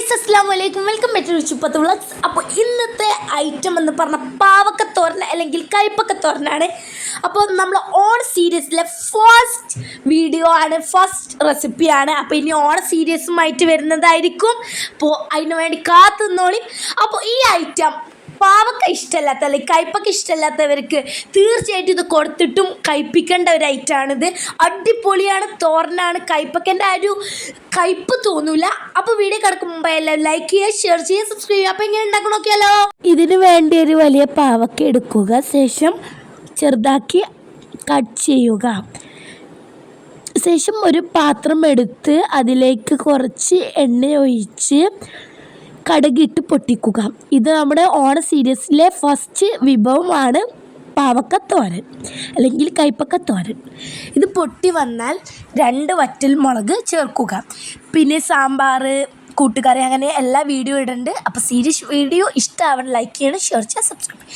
Guys അസ്സാം വലൈക്കും welcome back to ചുപ്പത്ത് അപ്പോൾ ഇന്നത്തെ ഐറ്റം എന്ന് പറഞ്ഞ പാവക്കത്തോരൻ അല്ലെങ്കിൽ കൈപ്പക്കത്തോരനാണ്. അപ്പോൾ നമ്മൾ ഓൺ സീരീസിലെ ഫസ്റ്റ് വീഡിയോ ആണ് ഫസ്റ്റ് റെസിപ്പിയാണ് അപ്പോൾ ഇനി ഓൺ സീരീസുമായിട്ട് വരുന്നതായിരിക്കും. അപ്പോൾ അതിനു വേണ്ടി കാത്തു നിന്നോളി അപ്പോൾ ഈ ഐറ്റം പാവക്ക ഇഷ്ടമല്ലാത്ത അല്ലെങ്കിൽ കയ്പക്ക ഇഷ്ടമല്ലാത്തവർക്ക് തീർച്ചയായിട്ടും ഇത് കൊടുത്തിട്ടും കയ്പ്പിക്കേണ്ട ഒരു ഐറ്റമാണിത്. അടിപൊളിയാണ് തോരനാണ്. കയ്പക്കന്റെ ആ ഒരു കയ്പ് തോന്നൂല. അപ്പോൾ വീഡിയോ കിടക്കും മുമ്പ് എല്ലാം ലൈക്ക് ചെയ്യുക ഷെയർ ചെയ്യുക സബ്സ്ക്രൈബ് ചെയ്യുക. അപ്പോൾ എങ്ങനെ ഉണ്ടാക്കണം നോക്കിയാലോ ഇതിന് വേണ്ടി ഒരു വലിയ പാവക്ക എടുക്കുക. ശേഷം ചെറുതാക്കി കട്ട് ചെയ്യുക. ശേഷം ഒരു പാത്രം എടുത്ത് അതിലേക്ക് കുറച്ച് എണ്ണ ഒഴിച്ച് കടുകിട്ട് പൊട്ടിക്കുക. ഇത് നമ്മുടെ ഓണ സീരീസിലെ ഫസ്റ്റ് വിഭവമാണ് പാവക്കത്തോരൻ അല്ലെങ്കിൽ കയ്പക്കത്തോരൻ ഇത് പൊട്ടി വന്നാൽ രണ്ട് വറ്റൽ മുളക് ചേർക്കുക. പിന്നെ സാമ്പാർ കൂട്ടുകറി അങ്ങനെ എല്ലാ വീഡിയോ ഇടുന്നുണ്ട് അപ്പോൾ സീരീസ് വീഡിയോ ഇഷ്ടമാവണം ലൈക്ക് ചെയ്യണം ഷെയർ ചെയ്യുക സബ്സ്ക്രൈബ്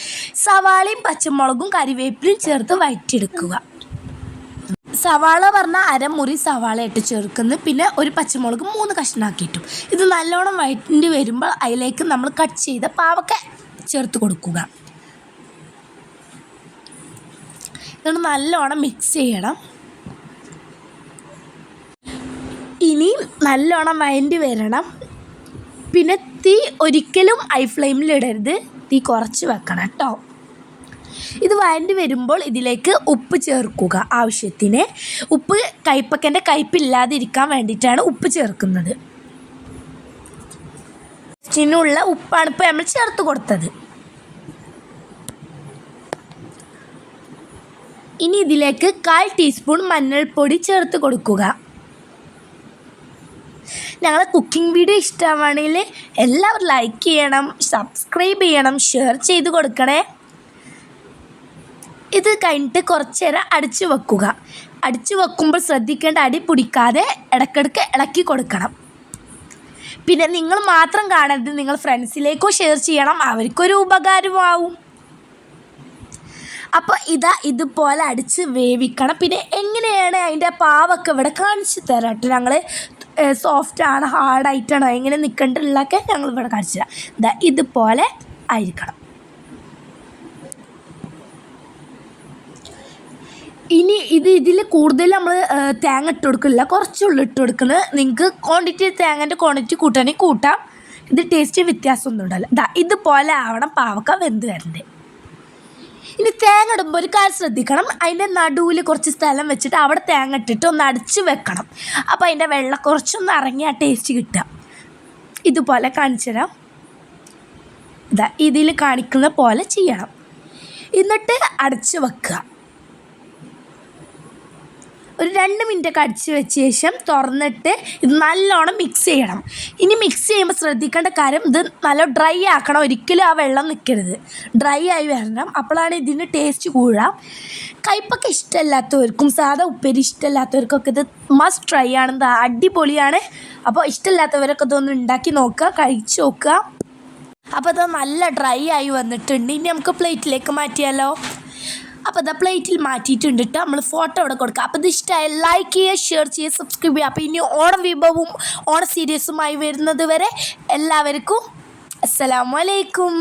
സവാളയും പച്ചമുളകും കറിവേപ്പിലും ചേർത്ത് വഴറ്റിയെടുക്കുക സവാള പറഞ്ഞാൽ അരമുറി സവാള ഇട്ട് ചേർക്കുന്നു പിന്നെ ഒരു പച്ചമുളക് മൂന്ന് കഷ്ണാക്കിയിട്ടും. ഇത് നല്ലോണം വഴറ്റി വരുമ്പോൾ അതിലേക്ക് നമ്മൾ കട്ട് ചെയ്ത പാവക്ക ചേർത്ത് കൊടുക്കുക. ഇതൊന്ന് നല്ലോണം മിക്സ് ചെയ്യണം. ഇനി നല്ലോണം വഴണ്ടി വരണം. പിന്നെ തീ ഒരിക്കലും ഐ ഫ്ലെയിമിൽ ഇടരുത്. തീ കുറച്ച് വെക്കണം കേട്ടോ. ഇത് വഴണ്ടി വരുമ്പോൾ ഇതിലേക്ക് ഉപ്പ് ചേർക്കുക ആവശ്യത്തിന്. ഉപ്പ് കയ്പ്പക്കന്റെ കയ്പില്ലാതിരിക്കാൻ വേണ്ടിയിട്ടാണ് ഉപ്പ് ചേർക്കുന്നത്. ചിന്നുള്ള ഉപ്പാണ് ഇപ്പോൾ നമ്മൾ ചേർത്ത് കൊടുത്തത്. ഇനി ഇതിലേക്ക് കാൽ ടീസ്പൂൺ മഞ്ഞൾപ്പൊടി ചേർത്ത് കൊടുക്കുക. ഞങ്ങളെ കുക്കിംഗ് വീഡിയോ ഇഷ്ടമാണെങ്കിൽ എല്ലാവരും ലൈക്ക് ചെയ്യണം സബ്സ്ക്രൈബ് ചെയ്യണം ഷെയർ ചെയ്ത് കൊടുക്കണേ. ഇത് കഴിഞ്ഞിട്ട് കുറച്ച് നേരം അടിച്ചു വെക്കുക. അടിച്ചു വെക്കുമ്പോൾ ശ്രദ്ധിക്കേണ്ട അടി പിടിക്കാതെ ഇടയ്ക്കിടയ്ക്ക് ഇളക്കി കൊടുക്കണം. പിന്നെ നിങ്ങൾ മാത്രം കാണരുത്. നിങ്ങൾ ഫ്രണ്ട്സിലേക്കോ ഷെയർ ചെയ്യണം. അവർക്കൊരു ഉപകാരമാവും. അപ്പോൾ ഇതാ ഇതുപോലെ അടിച്ച് വേവിക്കണം. പിന്നെ എങ്ങനെയാണ് അതിന്റെ പാവൊക്കെ ഇവിടെ കാണിച്ചു തരാം കേട്ടോ. ഞങ്ങൾ സോഫ്റ്റ് ആണ് ഹാർഡായിട്ടാണോ എങ്ങനെ നിൽക്കേണ്ടതൊക്കെ ഞങ്ങൾ ഇവിടെ കാണിച്ചു തരാം. ഇതാ ഇതുപോലെ ആയിരിക്കണം. ഇനി ഇത് ഇതിൽ കൂടുതൽ നമ്മൾ തേങ്ങ ഇട്ട് കൊടുക്കില്ല കുറച്ചുള്ളൂ ഇട്ട് കൊടുക്കുന്നത് നിങ്ങൾക്ക് ക്വാണ്ടിറ്റി തേങ്ങന്റെ ക്വാണ്ടിറ്റി കൂട്ടാണെങ്കിൽ കൂട്ടാം. ഇത് ടേസ്റ്റ് വ്യത്യാസമൊന്നും ഉണ്ടല്ലോ ഇതാ ഇതുപോലെ ആവണം പാവക്ക വെന്ത് വരണ്ടേ. ഇനി തേങ്ങ ഇടുമ്പോൾ ഒരു കാര്യം ശ്രദ്ധിക്കണം. അതിന്റെ നടുവിൽ കുറച്ച് സ്ഥലം വെച്ചിട്ട് അവിടെ തേങ്ങ ഇട്ടിട്ട് ഒന്ന് അടിച്ച് വെക്കണം. അപ്പോൾ അതിന്റെ വെള്ളം കുറച്ചൊന്ന് ഇറങ്ങി ആ ടേസ്റ്റ് കിട്ടുക. ഇതുപോലെ കാണിച്ചു തരാം. ഇതാ ഇതിൽ കാണിക്കുന്ന പോലെ ചെയ്യണം. എന്നിട്ട് അടച്ച് വെക്കുക. ഒരു രണ്ട് മിനിറ്റൊക്കെ അടിച്ച് വെച്ച ശേഷം തുറന്നിട്ട് ഇത് നല്ലോണം മിക്സ് ചെയ്യണം. ഇനി മിക്സ് ചെയ്യുമ്പോൾ ശ്രദ്ധിക്കേണ്ട കാര്യം ഇത് നല്ല ഡ്രൈ ആക്കണം. ഒരിക്കലും ആ വെള്ളം നിൽക്കരുത് ഡ്രൈ ആയി വരണം. അപ്പോഴാണ് ഇതിന് ടേസ്റ്റ് കൂടാം. കയ്പൊക്കെ ഇഷ്ടമില്ലാത്തവർക്കും സാധാ ഉപ്പേരി ഇഷ്ടമില്ലാത്തവർക്കൊക്കെ ഇത് മസ്റ്റ് ട്രൈ ആണ്. ഇത് അടിപൊളിയാണ്. അപ്പോൾ ഇഷ്ടമില്ലാത്തവരൊക്കെ ഇതൊന്ന് ഉണ്ടാക്കി നോക്കുക കഴിച്ച് നോക്കുക. അപ്പോൾ ഇത് നല്ല ഡ്രൈ ആയി വന്നിട്ടുണ്ട്. ഇനി നമുക്ക് പ്ലേറ്റിലേക്ക് മാറ്റിയാലോ? അപ്പോൾ അത് പ്ലേറ്റിൽ മാറ്റിയിട്ടുണ്ട് കേട്ടോ നമ്മൾ ഫോട്ടോ അവിടെ കൊടുക്കുക അപ്പോൾ ഇത് ഇഷ്ടമായി ലൈക്ക് ചെയ്യുക ഷെയർ ചെയ്യുക സബ്സ്ക്രൈബ് ചെയ്യുക. അപ്പോൾ ഇനി ഓണം വിഭവവും ഓണ സീരീസുമായി വരുന്നത് വരെ എല്ലാവർക്കും അസ്സലാമലൈക്കും